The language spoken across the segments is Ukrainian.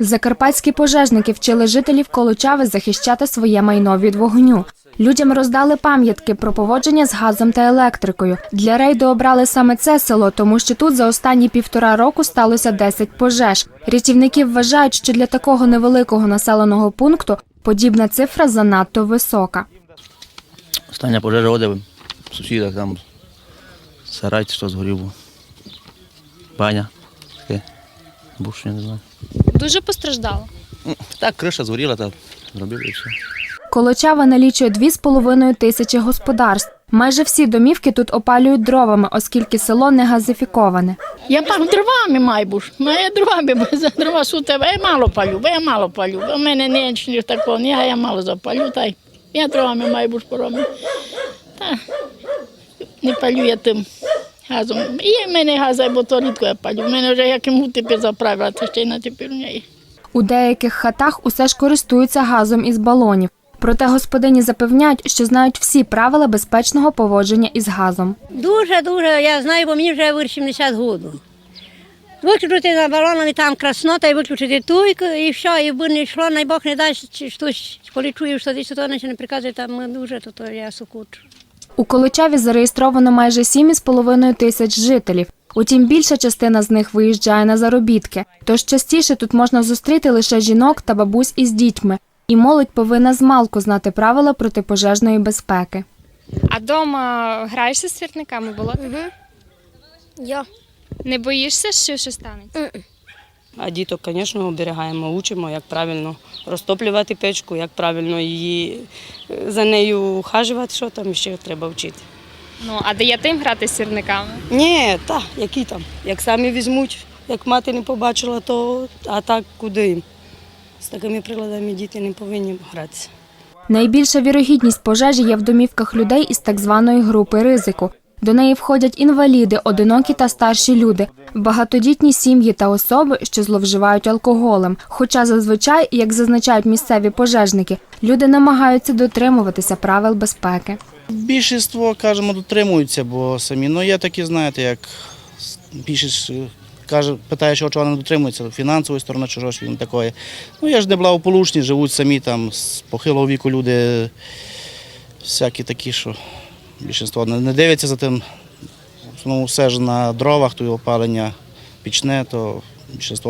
Закарпатські пожежники вчили жителів Колочави захищати своє майно від вогню. Людям роздали пам'ятки про поводження з газом та електрикою. Для рейду обрали саме це село, тому що тут за останні півтора року сталося 10 пожеж. Рятівники вважають, що для такого невеликого населеного пункту подібна цифра занадто висока. Остання пожежа одягу в сусідах там сарай, що згорів. Баня. Таке. Буш, я не знаю. Дуже постраждало. Ну, Так, криша згоріла, так зробили і все. Колочава налічує 2,5 тисячі господарств. Майже всі домівки тут опалюють дровами, оскільки село не газифіковане. Я пах дровами маю буш. Має дровами, бо за дрова суте, я мало палю, бо я мало палю. У мене не ні такого, ні, я мало запалю, та й я дровами маю буш пороблю. Та не палю я тим газом. Є в мене газа, бо то рідко я палю. У мене вже як йому тепер заправила, то ще й на тепер не є. У деяких хатах усе ж користуються газом із балонів. Проте господині запевняють, що знають всі правила безпечного поводження із газом. Дуже, дуже, я знаю, бо мені вже вище 70 років. Виключити за балоном і там краснота, і виключити туйку, і все, і би не йшло, най Бог не дасть, коли чуєш, що десь то не приказує, там дуже, то, то я сукучу. У Колочаві зареєстровано майже 7,5 тисяч жителів. Утім, більша частина з них виїжджає на заробітки. Тож частіше тут можна зустріти лише жінок та бабусь із дітьми. І молодь повинна змалку знати правила протипожежної безпеки. А вдома граєшся з свірниками було? Я. Не боїшся, що щось станеться? А діток, звісно, оберігаємо, учимо, як правильно розтоплювати печку, як правильно її е, за нею ухажувати, що там ще треба вчити. Ну, а даєте їм грати з свірниками? Ні, та, які там. Як самі візьмуть, як мати не побачила, то а так куди їм? З такими приладами діти не повинні гратися. Найбільша вірогідність пожежі є в домівках людей із так званої групи ризику. До неї входять інваліди, одинокі та старші люди, багатодітні сім'ї та особи, що зловживають алкоголем. Хоча зазвичай, як зазначають місцеві пожежники, люди намагаються дотримуватися правил безпеки. Більшість, кажемо, дотримуються, бо самі. Ну, є такі, знаєте, як більшість каже, питає, що чого не дотримуються, фінансової сторони, чого ж він такої. Ну, є ж неблагополучні, живуть самі там з похилого віку люди, всякі такі, що більшість не дивляться за тим. В основному все ж на дровах, то опалення пічне, то більшість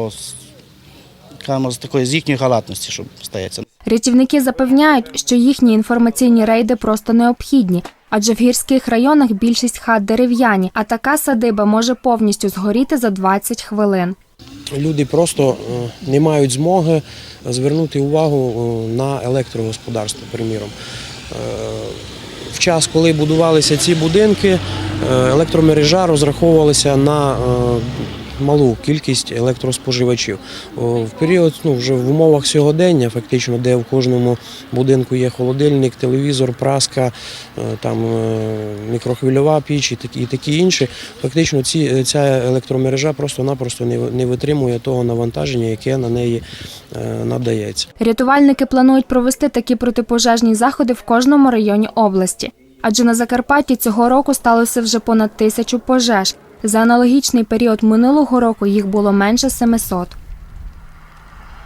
з такої з їхньої халатності, що стається. Рятівники запевняють, що їхні інформаційні рейди просто необхідні, адже в гірських районах більшість хат дерев'яні, а така садиба може повністю згоріти за 20 хвилин. люди просто е, не мають змоги звернути увагу е, на електрогосподарство, приміром. Час, коли будувалися ці будинки, е, електромережа розраховувалася на е, малу кількість електроспоживачів. В період, ну, вже в умовах сьогодення, фактично, де в кожному будинку є холодильник, телевізор, праска, е, там е, мікрохвильова піч і такі, і такі інші, фактично ці, ця електромережа просто-напросто не, не витримує того навантаження, яке на неї е, надається. Рятувальники планують провести такі протипожежні заходи в кожному районі області. Адже на Закарпатті цього року сталося вже понад тисячу пожеж. За аналогічний період минулого року їх було менше 700.